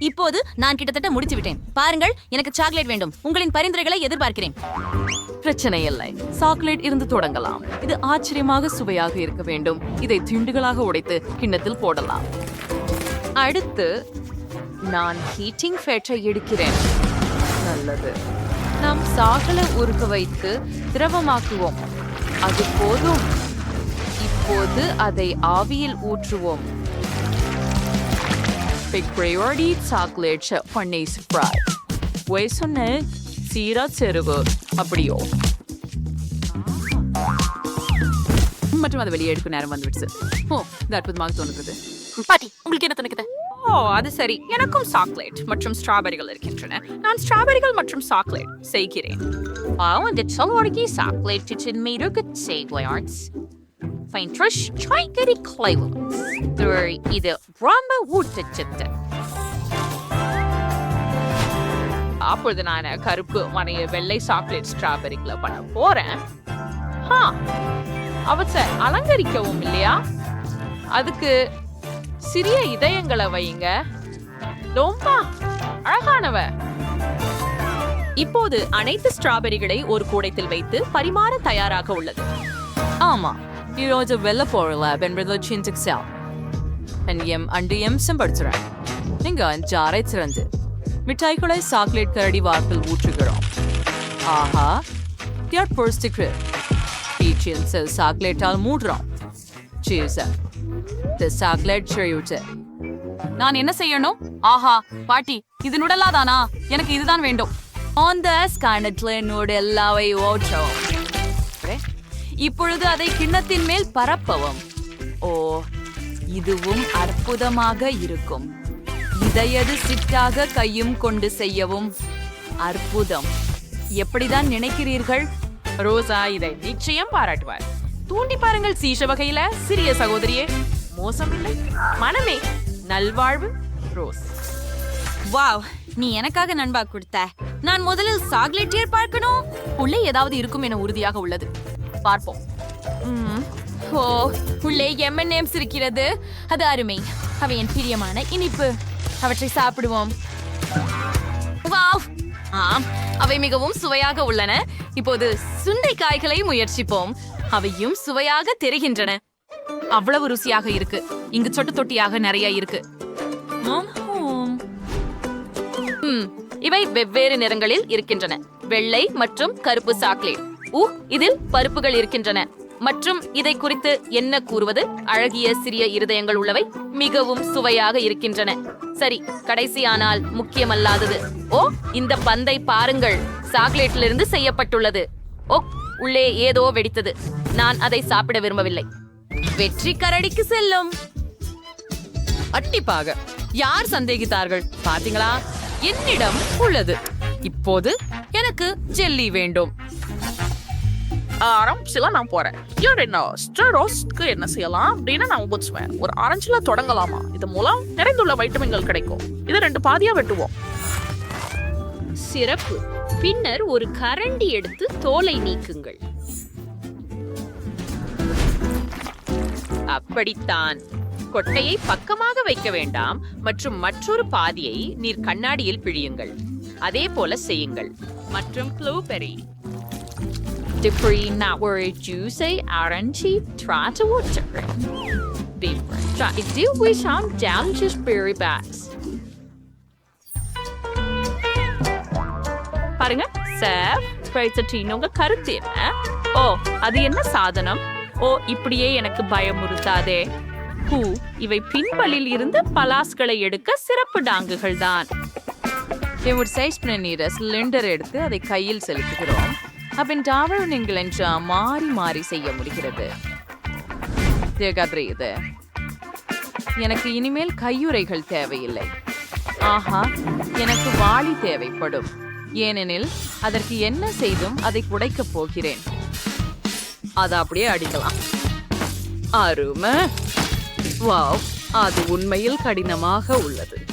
இப்போது நான் கிட்டத்தட்ட முடித்து விட்டேன் பாருங்கள் எனக்கு சாக்லேட் வேண்டும். உங்களின் பரிந்துரைகளை எதிர்பார்க்கிறேன். பிரச்சனை இல்லை. சாக்லேட் இருந்து தொடங்கலாம். இது ஆச்சரியமாக சுவையாக இருக்க வேண்டும். இதை துண்டுகளாக உடைத்து கிண்ணத்தில் போடலாம். அடுத்து நான் ஹீட்டிங் ஃபேட்டை எடுக்கிறேன். நல்லது. நாம் சாகலை உருக்க வைத்து திரவமாக்குவோம். அது போதும். இப்போது அதை ஆவியில் ஊற்றுவோம். Big priority chocolate paneer fry Y சொன்ன சீரா செருவு அப்படியோ மற்றும் அதை வெளியே எடுக்க நேரம் வந்துடுச்சு. ஓ இது அற்புதமாக தோணுகிறது பாட்டி உங்களுக்கு என்ன தனக்குது ஓ அது சரி. எனக்கும் சாக்லேட் மற்றும் ஸ்ட்ராபெரிகள் இருக்கின்றன. நான் ஸ்ட்ராபெரிகள் மற்றும் சாக்லேட் செய்கிறேன். Oh, and சொல்வாடிக்கு சாக்லேட் கிச்சன் மீது good a arts fine Fine trush, try getty இது ரொம்ப ஊட்டச்சத்து அப்பொழுது நான் கருப்பு மனைய வெள்ளை சாக்லேட் ஸ்ட்ராபெரிகளை பண்ண போறேன். ஹா அவற்றை அலங்கரிக்கவும் இல்லையா? அதுக்கு சிறிய இதயங்களை வையுங்க. ரொம்ப அழகானவ. இப்போது அனைத்து ஸ்ட்ராபெரிகளை ஒரு கூடத்தில் வைத்து பரிமாற தயாராக உள்ளது. ஆமா. ఈరోజు వెళ్ళపోరలా బెన్బెడ్లో చింతక్సాం అండ్ ఎం అండ్ ఎంసం పడుచురాం நீங்க ஜாரை திறந்து மிட்டாய்களை சாக்லேட் கரடி வார்ப்பில் ஊற்றுகிறோம் ஆஹா டியர் பொரிஸ்டிக்கு பீச்சில் செல் சாக்லேட்டால் மூடுறோம் சீஸ் தி சாக்லேட் ஷெயூட் நான் என்ன செய்யணும் ஆஹா பாட்டி இது நுடலாதானா எனக்கு இதுதான் வேண்டும் ஆன் த ஸ்கானட்ல நுடெல்லாவை ஓற்றோம் இப்பொழுது அதை கிண்ணத்தின் மேல் பரப்பவும். ஓ இதுவும் அற்புதமாக இருக்கும். இதையது சிட்டாக கையும் கொண்டு செய்யவும் அற்புதம். எப்படிதான் நினைக்கிறீர்கள்? ரோசா இதை நிச்சயம் பாராட்டுவார். தூண்டி பாருங்கள் சீஷ வகையில சிறிய சகோதரியே. மோசமில்லை. மனமே நல்வாழ்வு ரோஸ். வாவ் நீ எனக்காக நண்பா கொடுத்த. நான் முதலில் சாக்லேட்டியர் பார்க்கணும். உள்ளே ஏதாவது இருக்கும் என உறுதியாக உள்ளது. பார்ப்போம். ஓ உள்ளே எம்என்ஏம்ஸ் இருக்கிறது. அது அருமை. அவை என் பிரியமான இனிப்பு. அவற்றை சாப்பிடுவோம். வாவ்! ஆம் அவை மிகவும் சுவையாக உள்ளன. இப்போது சுண்டைக்காய்களை முயற்சிப்போம். அவையும் சுவையாக தெரிகின்றன. அவ்வளவு ருசியாக இருக்கு. இங்கு சொட்டு தொட்டியாக நிறைய இருக்கு. ம், இவை வெவ்வேறு நிறங்களில் இருக்கின்றன. வெள்ளை மற்றும் கருப்பு சாக்லேட். ஊ இதில் பருப்புகள் இருக்கின்றன. மற்றும் இதை குறித்து என்ன கூறுவது? அழகிய சிறிய இருதயங்கள் உள்ளவை மிகவும் சுவையாக இருக்கின்றன. சரி கடைசியானால் முக்கியமல்லாதது. ஓ இந்த பந்தை பாருங்கள். சாக்லேட்டிலிருந்து செய்யப்பட்டுள்ளது. ஓ உள்ளே ஏதோ வெடித்தது. நான் அதை சாப்பிட விரும்பவில்லை. வெற்றி கரடிக்கு செல்லும். அட்டிப்பாக யார் சந்தேகித்தார்கள்? பாத்தீங்களா என்னிடம் உள்ளது. இப்போது எனக்கு ஜெல்லி வேண்டும். ஆரம்பிச்சுலாம் நான் போறேன். இவர் என்ன ஸ்டரோஸ்க்கு என்ன செய்யலாம் அப்படின்னு நான் ஊச்சுவேன் ஒரு ஆரஞ்சுல தொடங்கலாமா? இது மூலம் நிறைந்துள்ள வைட்டமின்கள் கிடைக்கும். இது ரெண்டு பாதியா வெட்டுவோம். சிறப்பு. பின்னர் ஒரு கரண்டி எடுத்து தோலை நீக்குங்கள். அப்படித்தான். கொட்டையை பக்கமாக வைக்க வேண்டாம். மற்றும் மற்றொரு பாதியை நீர் கண்ணாடியில் பிழியுங்கள். அதே போல செய்யுங்கள். மற்றும் blueberry Debris not worry juice orange try to water. Be fresh. I do wish I'm down to spirit bats. பாருங்க சார் பைசட்டின் கருத்து என்ன ஓ அது என்ன சாதனம் ஓ இப்படியே எனக்கு பயமுறுத்தாதே ஹூ இவை பின்பலில் இருந்து பலாஸ்களை எடுக்க சிறப்பு டாங்குகள் தான் ஒரு சைஸ் பண்ண சிலிண்டர் எடுத்து அதை கையில் செலுத்துகிறோம் அப்பின் டாவல் நீங்கள் என்று மாறி மாறி செய்ய முடிகிறது. தேகாத்ரி இது. எனக்கு இனிமேல் கையுறைகள் தேவையில்லை. ஆஹா எனக்கு வாளி தேவைப்படும். ஏனெனில் அதற்கு என்ன செய்தும் அதை உடைக்கப் போகிறேன். அதை அப்படியே அடிக்கலாம். அருமை! வாவ் அது உண்மையில் கடினமாக உள்ளது.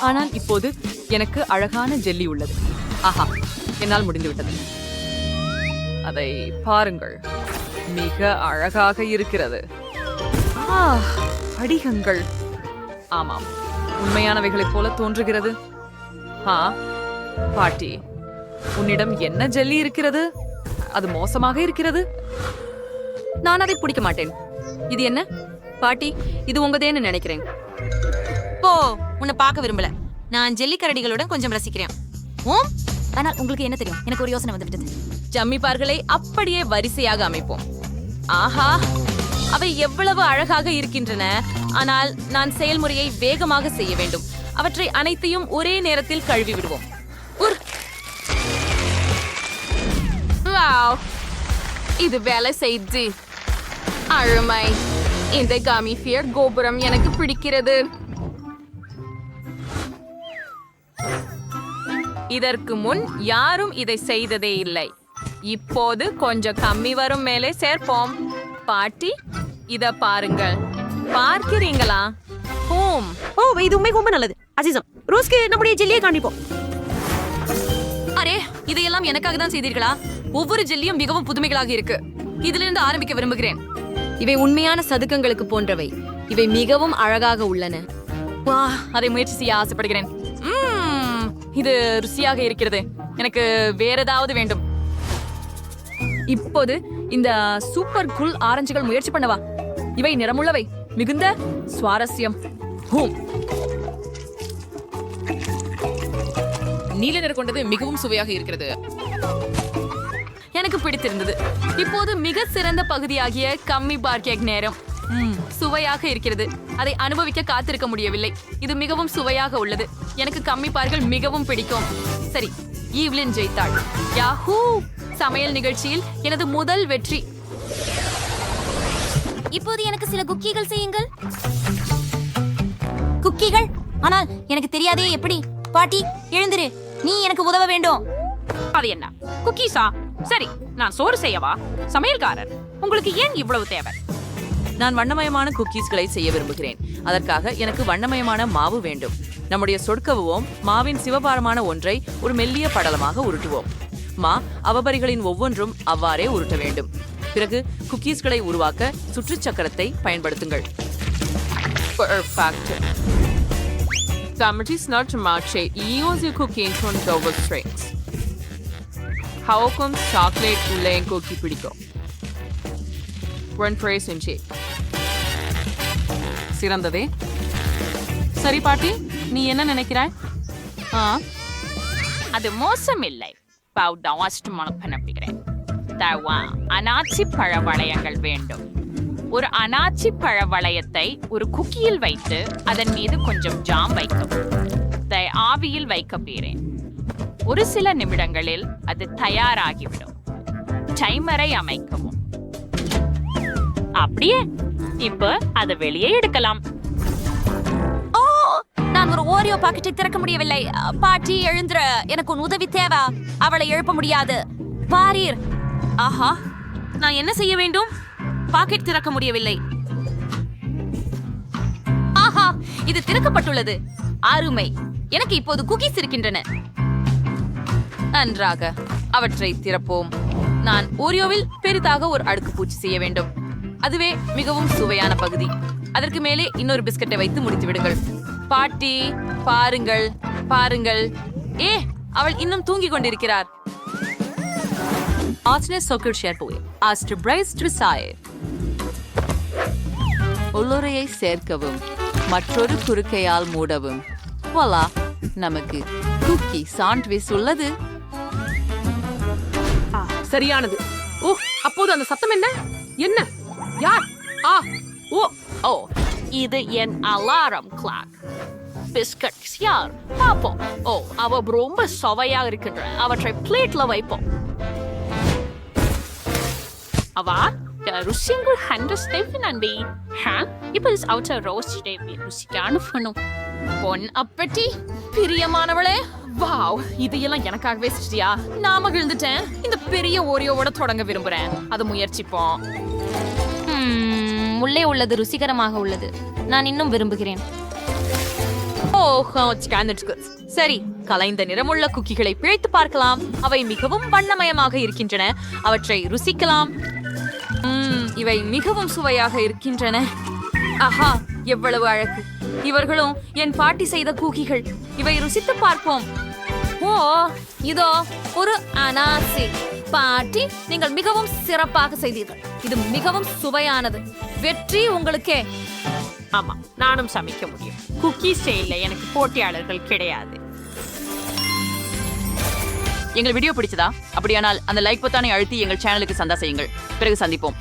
ஆனால் இப்போது எனக்கு அழகான ஜெல்லி உள்ளது. ஆஹா என்னால் முடிந்துவிட்டது. அதை பாருங்கள். மிக அழகாக இருக்கிறது. படிகங்கள். ஆமாம் உண்மையானவைகளைப் போல தோன்றுகிறது. ஆ பாட்டி உன்னிடம் என்ன ஜெல்லி இருக்கிறது? அது மோசமாக இருக்கிறது? நான் அதை பிடிக்க மாட்டேன். இது என்ன? பாட்டி இது உங்கதேன்னு நினைக்கிறேன். போ உன்னை பார்க்க விரும்பல. நான் ஜெல்லிக்கரடிகளுடன் கொஞ்சம் ரசிக்கிறேன். ஓம்! ஆனால் உங்களுக்கு என்ன தெரியும்? எனக்கு ஒரு யோசனை வந்துவிட்டது. ஜம்மிப்பார்களை அப்படியே வரிசையாக அமைப்போம். ஆஹா! அவை எவ்வளவு அழகாக இருக்கின்றன. ஆனால் நான் செயல்முறையை வேகமாக செய்ய வேண்டும். அவற்றை அனைத்தையும் ஒரே நேரத்தில் கழுவி விடுவோம். உர். வாவ். இது வேலை செய்து. அருமை. இந்த காமிஃபியர் கோபுரம் எனக்கு பிடிக்கிறது. இதற்கு முன் யாரும் இதை செய்ததே இல்லை. இப்போது கொஞ்சம் கம்மி வரும் மேலே சேர்ப்போம். பாட்டி இத பாருங்கள். பார்க்கிறீங்களா? ஹோம். ஓ இது உண்மை ரொம்ப நல்லது. அசிசம் ரோஸ்க்கு நம்முடைய ஜெல்லியை காண்பிப்போம். அரே இதையெல்லாம் எனக்காக தான் செய்தீர்களா? ஒவ்வொரு ஜெல்லியும் மிகவும் புதுமைகளாக இருக்கு. இதிலிருந்து ஆரம்பிக்க விரும்புகிறேன். இவை உண்மையான சதுக்கங்களுக்கு போன்றவை. இவை மிகவும் அழகாக உள்ளன. வா அதை முயற்சி செய்ய ஆசைப்படுகிறேன். இது ருசியாக இருக்கிறது. எனக்கு வேற ஏதாவது வேண்டும். இப்போது இந்த சூப்பர் குல் ஆரஞ்சுகள் முயற்சி பண்ணவா. இவை நிறமுள்ளவை. மிகுந்த சுவாரஸ்யம். ஹூம். நீல நிறம் கொண்டது மிகவும் சுவையாக இருக்கிறது. எனக்கு பிடித்திருந்தது. இப்போது மிக சிறந்த பகுதியாகிய கம்மி பார் கேக் நேரம் சுவையாக இருக்கிறது. அதை அனுபவிக்க காத்திருக்க முடியவில்லை. இது மிகவும் சுவையாக உள்ளது. எனக்கு கம்மி பார்கள் மிகவும் பிடிக்கும். சரி ஈவ்லின் ஜெயித்தாள். யாஹூ! சமையல் நிகழ்ச்சியில் எனது முதல் வெற்றி. இப்போது எனக்கு சில குக்கீகள் செய்யுங்கள். குக்கீகள்? ஆனால் எனக்கு தெரியாதே எப்படி? பாட்டி எழுந்திரு. நீ எனக்கு உதவ வேண்டும். அது என்ன? குக்கீஸா? சரி நான் சோறு செய்யவா? சமையல்காரர் உங்களுக்கு ஏன் இவ்வளவு தேவை? நான் வண்ணமயமான குக்கீஸ்களை செய்ய விரும்புகிறேன். அதற்காக எனக்கு வண்ணமயமான மாவு வேண்டும். நம்முடைய சொடுக்கவுவோம் மாவின் சிவபாரமான ஒன்றை ஒரு மெல்லிய படலமாக உருட்டுவோம். மா அவபரிகளின் ஒவ்வொன்றும் அவ்வாறே உருட்ட வேண்டும். பிறகு குக்கீஸ்களை உருவாக்க சுற்றுச்சக்கரத்தை பயன்படுத்துங்கள். Perfect. Damit ist not much. E use cooking from double strings. Hawkins chocolate lane cookie? பிடிக்கும் One praise in shape. சிறந்ததே. சரி பாட்டி நீ என்ன நினைக்கிறாய்? ஆ? அது மோசம் இல்லை பவுடர் வாஸ்ட் மனப்பனப்புகிறேன் தவா அனாச்சி பழ வளையங்கள் வேண்டும். ஒரு அனாச்சி பழ வளையத்தை ஒரு குக்கியில் வைத்து அதன் மீது கொஞ்சம் ஜாம் வைக்கவும். அதை ஆவியில் வைக்க போகிறேன். ஒரு சில நிமிடங்களில் அது தயாராகிவிடும். டைமரை அமைக்கவும். அப்படியே இப்ப அதை வெளியே எடுக்கலாம். ஓ நான் ஒரு ஓரியோ பாக்கெட்டை திறக்க முடியவில்லை. பாட்டி எழுந்துற எனக்கு உன் உதவி தேவை. அவளை எழுப்ப முடியாது. பாரீர். ஆஹா நான் என்ன செய்ய வேண்டும்? பாக்கெட் திறக்க முடியவில்லை. ஆஹா இது திறக்கப்பட்டுள்ளது. அருமை. எனக்கு இப்போது குக்கீஸ் இருக்கின்றன. நன்றாக. அவற்றை திறப்போம். நான் ஓரியோவில் பெரிதாக ஒரு அடுக்கு பூச்சி செய்ய வேண்டும். அதுவே மிகவும் சுவையான பகுதி. அதற்கு மேலே இன்னொரு பிஸ்கட்டை வைத்து முடித்து விடுங்கள். பாட்டி பாருங்கள் பாருங்கள். ஏ அவள் இன்னும் தூங்கிக் கொண்டிருக்கிறார். ஆச்னே சொக்கர் ஷேர்போய் ஆஸ்டர் பிரைஸ் ட்ரிசாயர் உள்ளுரையை சேர்க்கவும் மற்றொரு குறுக்கையால் மூடவும். வலா நமக்கு குக்கி சாண்ட்விச் உள்ளது. சரியானது. ஓ அப்போது அந்த சத்தம் என்ன? என்ன? யார் ஆ ஓ ஓ இது என் அலாரம் கிளாக் பிஸ்கட்ஸ் யார் பார்ப்போம் ஓ அவ ரொம்ப சுவையா இருக்கின்ற அவற்றை பிளேட்ல வைப்போம் அவா ருசிங்கு ஹண்ட்ரஸ் ஸ்டெப் நம்பி ஹா இப்போ இஸ் அவுட் ரோஸ்ட் டேவி ருசிக்கு அனுப்பணும் பொன் அப்பட்டி பிரியமானவளே வாவ் இதையெல்லாம் எனக்காகவே செஞ்சியா நான் மகிழ்ந்துட்டேன் இந்த பெரிய ஓரியோவோட தொடங்க விரும்புறேன் அதை முயற்சிப்போம் உள்ளே உள்ளது ருசிகரமாக உள்ளது. நான் இன்னும் விரும்புகிறேன். ஓ சரி கலைந்த நிறமுள்ள குக்கிகளை பிழைத்து பார்க்கலாம். அவை மிகவும் வண்ணமயமாக இருக்கின்றன. அவற்றை ருசிக்கலாம். இவை மிகவும் சுவையாக இருக்கின்றன. ஆஹா எவ்வளவு அழகு. இவர்களும் என் பாட்டி செய்த கூக்கிகள். இவை ருசித்து பார்ப்போம். ஓ இதோ ஒரு அனாசி. பாட்டி நீங்கள் மிகவும் சிறப்பாக செய்தீர்கள். இது மிகவும் சுவையானது. வெற்றி உங்களுக்கே. ஆமா நானும் சமைக்க முடியும். குக்கீஸ் செய்யல எனக்கு போட்டியாளர்கள் கிடையாது. எங்கள் வீடியோ பிடிச்சதா? அப்படியானால் அந்த லைக் பொத்தானை அழுத்தி எங்கள் சேனலுக்கு சந்தா செய்யுங்கள். பிறகு சந்திப்போம்.